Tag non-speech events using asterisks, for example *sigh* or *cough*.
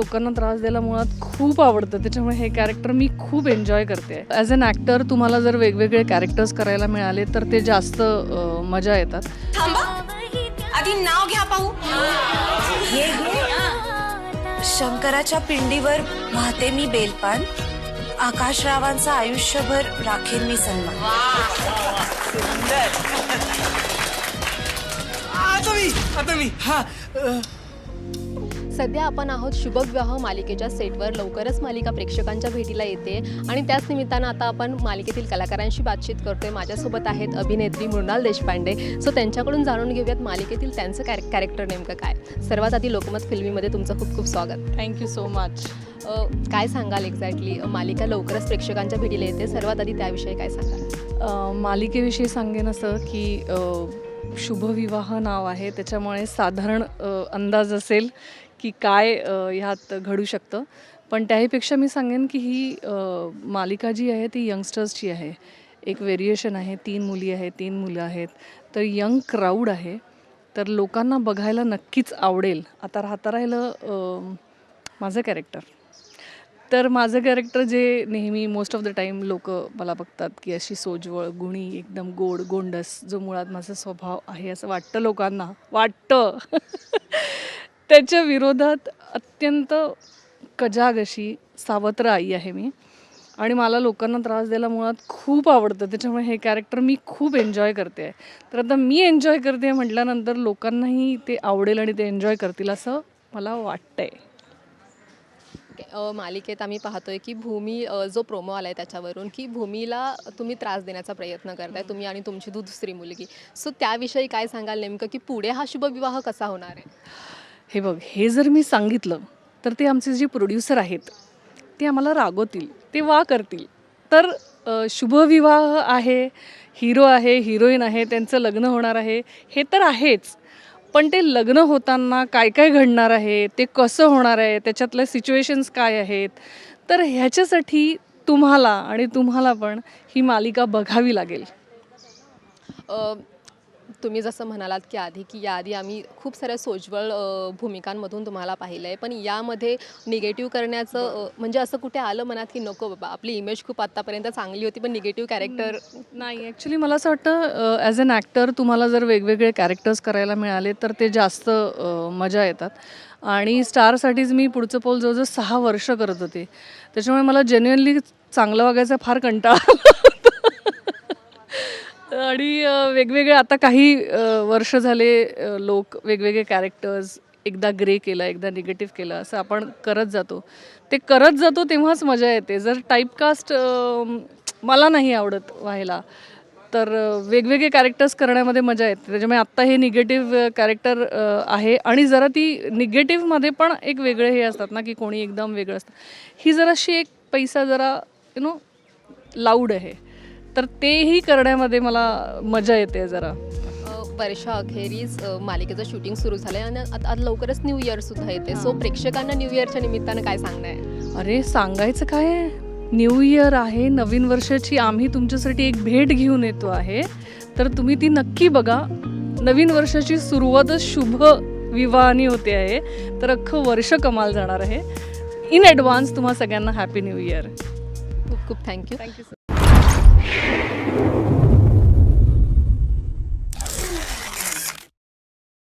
लोकांना त्रास द्यायला मुळात खूप आवडतं. त्याच्यामुळे हे कॅरेक्टर मी खूप एन्जॉय करते. ॲज अन ॲक्टर तुम्हाला जर वेगवेगळे कॅरेक्टर्स करायला मिळाले तर ते जास्त मजा येतात. आधी नाव घ्या पाहू. हे शंकराच्या पिंडीवर वाहते मी बेलपान. आकाशरावांचं आयुष्यभर राखेन मी सन्मान. आता मी आता मी. हा सध्या आपण आहोत शुभविवाह मालिकेच्या सेटवर. लवकरच मालिका प्रेक्षकांच्या भेटीला येते. आणि त्याच निमित्तानं आता आपण मालिकेतील कलाकारांशी बातचीत करतोय. माझ्यासोबत आहेत अभिनेत्री मृणाल देशपांडे. सो त्यांच्याकडून जाणून घेऊयात मालिकेतील त्यांचं कॅर कॅरेक्टर नेमकं काय? सर्वात आधी लोकमत फिल्मीमध्ये तुमचं खूप खूप स्वागत. थँक्यू सो मच काय सांगाल एक्झॅक्टली मालिका लवकरच प्रेक्षकांच्या भेटीला येते. सर्वात आधी त्याविषयी काय सांगाल? मालिकेविषयी सांगेन असं की शुभविवाह नाव आहे. त्याच्यामुळे साधारण अंदाज असेल की काय ह्यात घडू शकतं. पण त्याहीपेक्षा मी सांगेन की ही मालिका जी आहे ती यंगस्टर्सची आहे. एक व्हेरिएशन आहे तीन मुली आहेत तीन मुलं आहेत. तर यंग क्राऊड आहे. तर लोकांना बघायला नक्कीच आवडेल. आता राहता राहिलं माझं कॅरेक्टर तर माझं कॅरेक्टर जे नेहमी मोस्ट ऑफ द टाईम लोक मला बघतात की अशी सोजवळ गुणी एकदम गोड गोंडस जो मुळात माझा स्वभाव आहे असं वाटतं लोकांना. वाटतं. *laughs* त्याच्या विरोधात अत्यंत कजाग अशी सावत्र आई आहे मी. आणि मला लोकांना त्रास द्यायला मुळात खूप आवडतं. त्याच्यामुळे हे कॅरेक्टर मी खूप एन्जॉय करते. आहे तर आता मी एन्जॉय करते म्हटल्यानंतर लोकांनाही ते आवडेल आणि ते एन्जॉय करतील असं मला वाटतंय. मालिकेत आम्ही पाहतोय की भूमी जो प्रोमो आलाय त्याच्यावरून की भूमीला तुम्ही त्रास देण्याचा प्रयत्न करताय तुम्ही आणि तुमची दुसरी मुलगी. सो त्याविषयी काय सांगाल नेमकं की पुढे हा शुभविवाह कसा होणार आहे? हे बघ हे जर मी सांगितलं तर ते आमचे जे प्रोड्युसर आहेत ते आम्हाला रागवतील ते वा करतील. तर शुभविवाह आहे हिरो आहे हिरोईन आहे त्यांचं लग्न होणार आहे हे तर आहेच. पण ते लग्न होताना काय काय घडणार आहे ते कसं होणार आहे त्याच्यातल्या सिच्युएशन्स काय आहेत तर ह्याच्यासाठी तुम्हाला आणि तुम्हाला पण ही मालिका बघावी लागेल. तुम्ही जसं म्हणालात की आधी की याआधी आम्ही खूप साऱ्या सोज्वळ भूमिकांमधून तुम्हाला पाहिलं आहे पण यामध्ये निगेटिव्ह करण्याचं म्हणजे असं कुठे आलं मनात की नको बाबा आपली इमेज खूप आत्तापर्यंत चांगली होती पण निगेटिव्ह कॅरेक्टर नाही ॲक्च्युली मला असं वाटतं ॲज अन ॲक्टर तुम्हाला जर वेगवेगळे कॅरेक्टर्स करायला मिळाले तर ते जास्त मजा येतात. आणि स्टारसाठीच मी पुढचं पोल जवळजवळ सहा वर्ष करत होते. त्याच्यामुळे मला जेन्युअनली चांगलं वागायचा फार कंटाळा आणि वेगवेगळे आता काही वर्ष झाले लोक वेगवेगळे कॅरेक्टर्स एकदा ग्रे केलं एकदा निगेटिव्ह केलं असं आपण करत जातो. ते करत जातो तेव्हाच मजा येते. जर टाईपकास्ट मला नाही आवडत व्हायला तर वेगवेगळे कॅरेक्टर्स करण्यामध्ये मजा येते. त्याच्यामुळे आत्ता हे निगेटिव्ह कॅरेक्टर आहे आणि जरा ती निगेटिव्हमध्ये पण एक वेगळे हे असतात ना की कोणी एकदम वेगळं असतं. ही जराशी एक पैसा जरा यु नो लाऊड आहे. तर तेही करण्यामध्ये मला मजा येते जरा. वर्षा अखेरीस मालिकेचं शूटिंग सुरू झालं आहे आणि आता आता लवकरच न्यू इयर सुद्धा येते. सो प्रेक्षकांना न्यू इयरच्या निमित्तानं काय सांगणं आहे अरे सांगायचं काय? आहे न्यू इयर आहे नवीन वर्षाची आम्ही तुमच्यासाठी एक भेट घेऊन येतो आहे. तर तुम्ही ती नक्की बघा. नवीन वर्षाची सुरुवातच शुभ विवाहाने होते आहे. तर अख्खं वर्ष कमाल जाणार आहे. इन ॲडव्हान्स तुम्हा सगळ्यांना हॅपी न्यू इयर खूप खूप थँक्यू. Thank you Thank you.